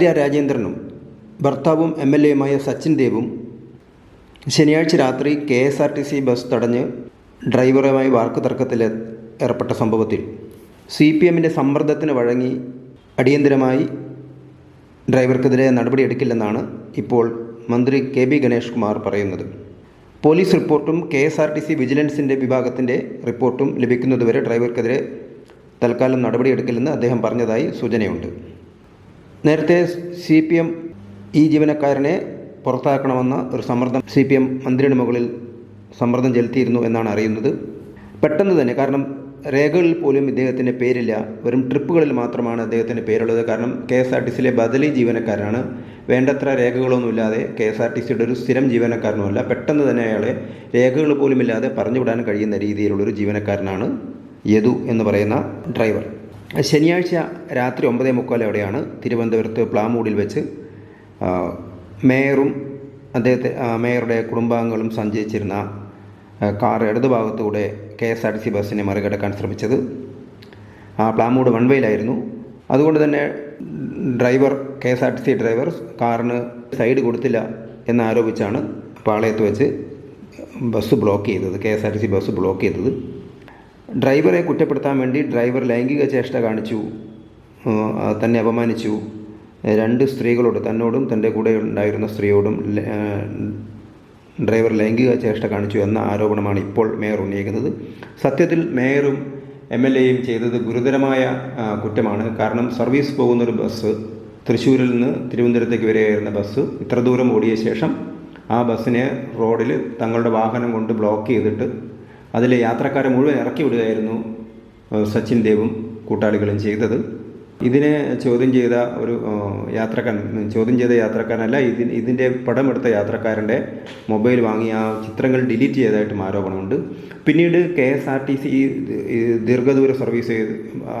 ആര്യ രാജേന്ദ്രനും ഭർത്താവും M L എയുമായ സച്ചിൻ ദേവും ശനിയാഴ്ച രാത്രി K S R T C bus തടഞ്ഞ് ഡ്രൈവറുമായി വാക്ക് തർക്കത്തിൽ ഏർപ്പെട്ട സംഭവത്തിൽ സി പി എമ്മിന്റെ സമ്മർദ്ദത്തിന് വഴങ്ങി അടിയന്തരമായി ഡ്രൈവർക്കെതിരെ നടപടിയെടുക്കില്ലെന്നാണ് ഇപ്പോൾ മന്ത്രി കെ ബി ഗണേഷ് കുമാർ പറയുന്നത്. പോലീസ് റിപ്പോർട്ടും K S R T C വിജിലൻസിന്റെ വിഭാഗത്തിന്റെ റിപ്പോർട്ടും ലഭിക്കുന്നതുവരെ ഡ്രൈവർക്കെതിരെ തൽക്കാലം നടപടിയെടുക്കില്ലെന്ന് അദ്ദേഹം പറഞ്ഞതായി സൂചനയുണ്ട്. നേരത്തെ സി പി എം ഈ ജീവനക്കാരനെ പുറത്താക്കണമെന്ന ഒരു സമ്മർദ്ദം സി പി എം മന്ത്രിയുടെ മുകളിൽ സമ്മർദ്ദം ചെലുത്തിയിരുന്നു എന്നാണ് അറിയുന്നത്. പെട്ടെന്ന് തന്നെ കാരണം രേഖകളിൽ പോലും ഇദ്ദേഹത്തിന്റെ പേരില്ല. വെറും ട്രിപ്പുകളിൽ മാത്രമാണ് അദ്ദേഹത്തിന്റെ പേരുള്ളത്. കാരണം കെ എസ് ആർ ടി സിയിലെ ബദലി ജീവനക്കാരനാണ് വേണ്ടത്ര രേഖകളൊന്നുമില്ലാതെ കെ എസ് ആർ ടി സിയുടെ ഒരു സ്ഥിരം ജീവനക്കാരനുമല്ല. പെട്ടെന്ന് തന്നെ അയാളെ രേഖകൾ പോലുമില്ലാതെ പറഞ്ഞുവിടാൻ കഴിയുന്ന രീതിയിലുള്ളൊരു ജീവനക്കാരനാണ് യദു എന്ന് പറയുന്ന ഡ്രൈവർ. ശനിയാഴ്ച രാത്രി ഒമ്പതേ മുക്കാലോടെയാണ് തിരുവനന്തപുരത്ത് പ്ലാമൂടിൽ വെച്ച് മേയറും അദ്ദേഹത്തെ മേയറുടെ കുടുംബാംഗങ്ങളും സഞ്ചരിച്ചിരുന്ന car ഇടതുഭാഗത്തൂടെ K S R T C ബസ്സിനെ മറികടക്കാൻ ശ്രമിച്ചത്. ആ പ്ലാമൂട് വൺ വേയിലായിരുന്നു. അതുകൊണ്ട് തന്നെ driver K S R T C driver കാറിന് സൈഡ് കൊടുത്തില്ല എന്നാരോപിച്ചാണ് പാളയത്ത് വെച്ച് ബസ് ബ്ലോക്ക് ചെയ്തത് K S R T C bus block ചെയ്തത്. ഡ്രൈവറെ കുറ്റപ്പെടുത്താൻ വേണ്ടി ഡ്രൈവർ ലൈംഗിക ചേഷ്ട കാണിച്ചു. തന്നെ അപമാനിച്ചു. രണ്ട് സ്ത്രീകളോട് തന്നോടും തന്റെ കൂടെ ഉണ്ടായിരുന്ന സ്ത്രീയോടും ഡ്രൈവർ ലൈംഗിക ചേഷ്ട കാണിച്ചു എന്ന ആരോപണമാണ് ഇപ്പോൾ മേയർ ഉന്നയിക്കുന്നത്. സത്യത്തിൽ മേയറും എം എൽ എയും ചെയ്തത് ഗുരുതരമായ കുറ്റമാണ്. കാരണം സർവീസ് പോകുന്നൊരു ബസ് തൃശ്ശൂരിൽ നിന്ന് തിരുവനന്തപുരത്തേക്ക് വരികയായിരുന്ന ബസ് ഇത്ര ദൂരം ഓടിയ ശേഷം ആ ബസ്സിനെ റോഡിൽ തങ്ങളുടെ വാഹനം കൊണ്ട് ബ്ലോക്ക് ചെയ്തിട്ട് അതിലെ യാത്രക്കാരെ മുഴുവൻ ഇറക്കി വിടുകയായിരുന്നു സച്ചിൻ ദേവും കൂട്ടാളികളും ചെയ്തത്. ഇതിനെ ചോദ്യം ചെയ്ത ഒരു യാത്രക്കാരൻ ചോദ്യം ചെയ്ത യാത്രക്കാരനല്ല ഇതിന് ഇതിന്റെ പടമെടുത്ത യാത്രക്കാരന്റെ മൊബൈൽ വാങ്ങി ആ ചിത്രങ്ങൾ ഡിലീറ്റ് ചെയ്തതായിട്ടും ആരോപണമുണ്ട്. പിന്നീട് K S R T C ദീർഘദൂര സർവീസ്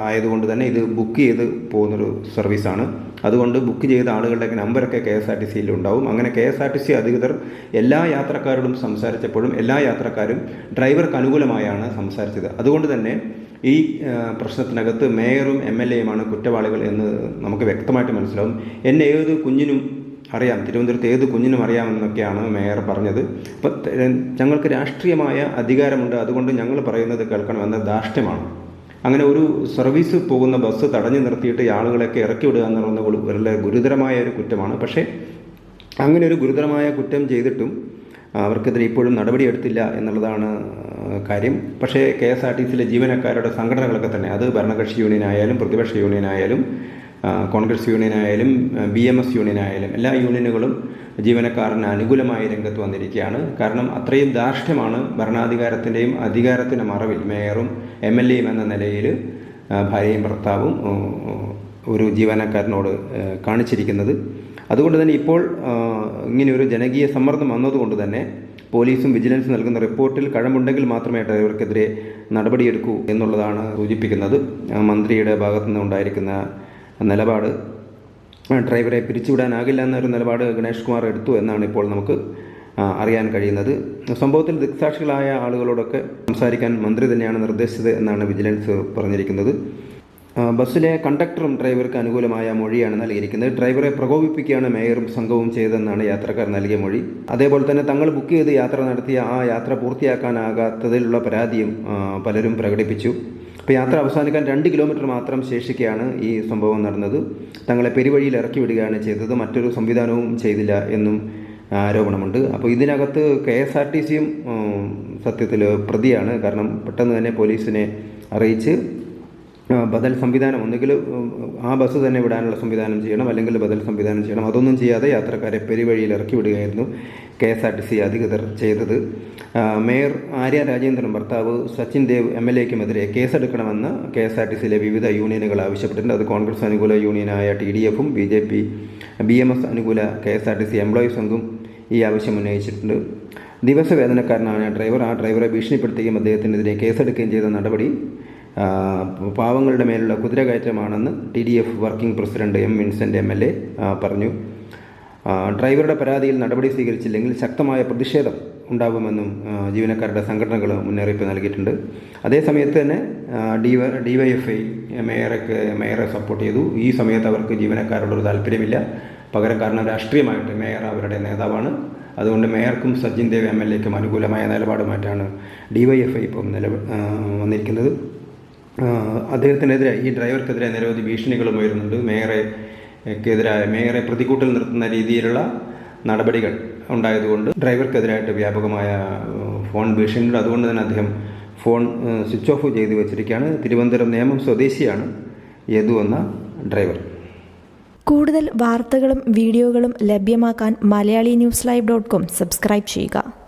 ആയതുകൊണ്ട് തന്നെ ഇത് ബുക്ക് ചെയ്ത് പോകുന്നൊരു സർവീസാണ്. അതുകൊണ്ട് ബുക്ക് ചെയ്ത ആളുകളുടെയൊക്കെ നമ്പറൊക്കെ കെ എസ് ആർ ടി സിയിൽ ഉണ്ടാവും അങ്ങനെ K S R T C അധികൃതർ എല്ലാ യാത്രക്കാരോടും സംസാരിച്ചപ്പോഴും എല്ലാ യാത്രക്കാരും ഡ്രൈവർക്ക് അനുകൂലമായാണ് സംസാരിച്ചത്. അതുകൊണ്ട് തന്നെ ഈ പ്രശ്നത്തിനകത്ത് മേയറും എം എൽ എയുമാണ് കുറ്റവാളികൾ എന്ന് നമുക്ക് വ്യക്തമായിട്ട് മനസ്സിലാവും. എന്നെ ഏത് കുഞ്ഞിനും അറിയാം തിരുവനന്തപുരത്ത് ഏത് കുഞ്ഞിനും അറിയാമെന്നൊക്കെയാണ് മേയർ പറഞ്ഞത്. അപ്പം ഞങ്ങൾക്ക് രാഷ്ട്രീയമായ അധികാരമുണ്ട് അതുകൊണ്ട് ഞങ്ങൾ പറയുന്നത് കേൾക്കണമെന്ന ധാർഷ്ട്യമാണ്. അങ്ങനെ ഒരു സർവീസ് പോകുന്ന ബസ് തടഞ്ഞു നിർത്തിയിട്ട് ആളുകളെയൊക്കെ ഇറക്കി വിടുക എന്ന് വളരെ ഗുരുതരമായ ഒരു കുറ്റമാണ്. പക്ഷേ അങ്ങനെ ഒരു ഗുരുതരമായ കുറ്റം ചെയ്തിട്ടും അവർക്കെതിരെ ഇപ്പോഴും നടപടിയെടുത്തില്ല എന്നുള്ളതാണ് കാര്യം. പക്ഷേ കെ എസ് ആർ ടി സിയിലെ ജീവനക്കാരുടെ സംഘടനകളൊക്കെ തന്നെ അത് ഭരണകക്ഷി യൂണിയൻ ആയാലും പ്രതിപക്ഷ യൂണിയൻ ആയാലും കോൺഗ്രസ് യൂണിയനായാലും ബി എം എസ് യൂണിയനായാലും എല്ലാ യൂണിയനുകളും ജീവനക്കാരന് അനുകൂലമായി രംഗത്ത് വന്നിരിക്കുകയാണ്. കാരണം അത്രയും ധാർഷ്ട്യമാണ് ഭരണാധികാരത്തിന്റെയും അധികാരത്തിന്റെ മറവിൽ മേയറും എം എൽ എയും എന്ന നിലയിൽ ഭാര്യയും ഭർത്താവും ഒരു ജീവനക്കാരനോട് കാണിച്ചിരിക്കുന്നത്. അതുകൊണ്ട് തന്നെ ഇപ്പോൾ ഇങ്ങനെ ഇങ്ങനെയൊരു ജനകീയ സമ്മർദ്ദം വന്നതുകൊണ്ട് തന്നെ പോലീസും വിജിലൻസ് നൽകുന്ന റിപ്പോർട്ടിൽ കഴമുണ്ടെങ്കിൽ മാത്രമേ ഡ്രൈവർക്കെതിരെ നടപടിയെടുക്കൂ എന്നുള്ളതാണ് സൂചിപ്പിക്കുന്നത്. മന്ത്രിയുടെ ഭാഗത്തു നിന്നുണ്ടായിരിക്കുന്ന നിലപാട്. ഡ്രൈവറെ പിരിച്ചുവിടാനാകില്ല എന്നൊരു നിലപാട് ഗണേഷ് കുമാർ എടുത്തു എന്നാണ് ഇപ്പോൾ നമുക്ക് അറിയാൻ കഴിയുന്നത്. സംഭവത്തിൽ ദിക്സാക്ഷികളായ ആളുകളോടൊക്കെ സംസാരിക്കാൻ മന്ത്രി തന്നെയാണ് നിർദ്ദേശിച്ചത് എന്നാണ് വിജിലൻസ് പറഞ്ഞിരിക്കുന്നത്. ബസ്സിലെ കണ്ടക്ടറും ഡ്രൈവർക്ക് അനുകൂലമായ മൊഴിയാണ് നൽകിയിരിക്കുന്നത്. ഡ്രൈവറെ പ്രകോപിപ്പിക്കുകയാണ് മേയറും സംഘവും ചെയ്തതെന്നാണ് യാത്രക്കാർ നൽകിയ മൊഴി. അതേപോലെ തന്നെ തങ്ങൾ ബുക്ക് ചെയ്ത് യാത്ര നടത്തിയ ആ യാത്ര പൂർത്തിയാക്കാനാകാത്തതിലുള്ള പരാതിയും പലരും പ്രകടിപ്പിച്ചു. അപ്പോൾ യാത്ര അവസാനിക്കാൻ രണ്ട് കിലോമീറ്റർ മാത്രം ശേഷിക്കുകയാണ് ഈ സംഭവം നടന്നത്. തങ്ങളെ പെരുവഴിയിൽ ഇറക്കി വിടുകയാണ് ചെയ്തത്. മറ്റൊരു സംവിധാനവും ചെയ്തില്ല എന്നും ആരോപണമുണ്ട്. അപ്പോൾ ഇതിനകത്ത് കെ എസ് ആർ ടി സിയും സത്യത്തിൽ പ്രതിയാണ്. കാരണം പെട്ടെന്ന് തന്നെ പോലീസിനെ അറിയിച്ച് ബദൽ സംവിധാനം. ഒന്നുകിൽ ആ ബസ് തന്നെ വിടാനുള്ള സംവിധാനം ചെയ്യണം അല്ലെങ്കിൽ ബദൽ സംവിധാനം ചെയ്യണം. അതൊന്നും ചെയ്യാതെ യാത്രക്കാരെ പെരുവഴിയിൽ ഇറക്കി വിടുകയായിരുന്നു K S R T C അധികൃതർ ചെയ്തത്. മേയർ ആര്യ രാജേന്ദ്രൻ ഭർത്താവ് സച്ചിൻ ദേവ് എം എൽ എക്കുമെതിരെ കേസെടുക്കണമെന്ന് കെ എസ് ആർ ടി സിയിലെ വിവിധ യൂണിയനുകൾ ആവശ്യപ്പെട്ടിട്ടുണ്ട്. അത് കോൺഗ്രസ് അനുകൂല യൂണിയനായ ടി ഡി എഫും B J P B M S അനുകൂല K S R T C employees Sangh ഈ ആവശ്യം ഉന്നയിച്ചിട്ടുണ്ട്. ദിവസവേതനക്കാരനാണ് ഡ്രൈവർ ആ ഡ്രൈവറെ ഭീഷണിപ്പെടുത്തുകയും അദ്ദേഹത്തിനെതിരെ കേസെടുക്കുകയും ചെയ്ത നടപടി പാവങ്ങളുടെ മേലുള്ള കുതിരകയറ്റമാണെന്ന് T D F working president M Vincent M L A പറഞ്ഞു. ഡ്രൈവറുടെ പരാതിയിൽ നടപടി സ്വീകരിച്ചില്ലെങ്കിൽ ശക്തമായ പ്രതിഷേധം ഉണ്ടാകുമെന്നും ജീവനക്കാരുടെ സംഘടനകൾ മുന്നറിയിപ്പ് നൽകിയിട്ടുണ്ട്. അതേസമയത്ത് തന്നെ D D Y F I മേയറൊക്കെ മേയറെ സപ്പോർട്ട് ചെയ്തു. ഈ സമയത്ത് അവർക്ക് ജീവനക്കാരോടൊരു താല്പര്യമില്ല. പകരം കാരണം രാഷ്ട്രീയമായിട്ട് മേയർ അവരുടെ നേതാവാണ്. അതുകൊണ്ട് മേയർക്കും സച്ചിൻ ദേവ് എം എൽ എക്കും അനുകൂലമായ നിലപാടുമായിട്ടാണ് ഡി വൈ എഫ് ഐ ഇപ്പം നില വന്നിരിക്കുന്നത്. അദ്ദേഹത്തിനെതിരെ ഈ ഡ്രൈവർക്കെതിരെ നിരവധി ഭീഷണികളും ഉയരുന്നുണ്ട്. മേയറെ ക്കെതിരായ മേയറെ പ്രതികൂട്ടിൽ നിർത്തുന്ന രീതിയിലുള്ള നടപടികൾ ഉണ്ടായതുകൊണ്ട് ഡ്രൈവർക്കെതിരായിട്ട് വ്യാപകമായ ഫോൺ ഭീഷണിയുണ്ട്. അതുകൊണ്ട് തന്നെ അദ്ദേഹം ഫോൺ സ്വിച്ച് ഓഫ് ചെയ്ത് വെച്ചിരിക്കുകയാണ്. തിരുവനന്തപുരം നേമം സ്വദേശിയാണ് യദു എന്ന ഡ്രൈവർ. കൂടുതൽ വാർത്തകളും വീഡിയോകളും ലഭ്യമാക്കാൻ Malayali news live dot com subscribe ചെയ്യുക.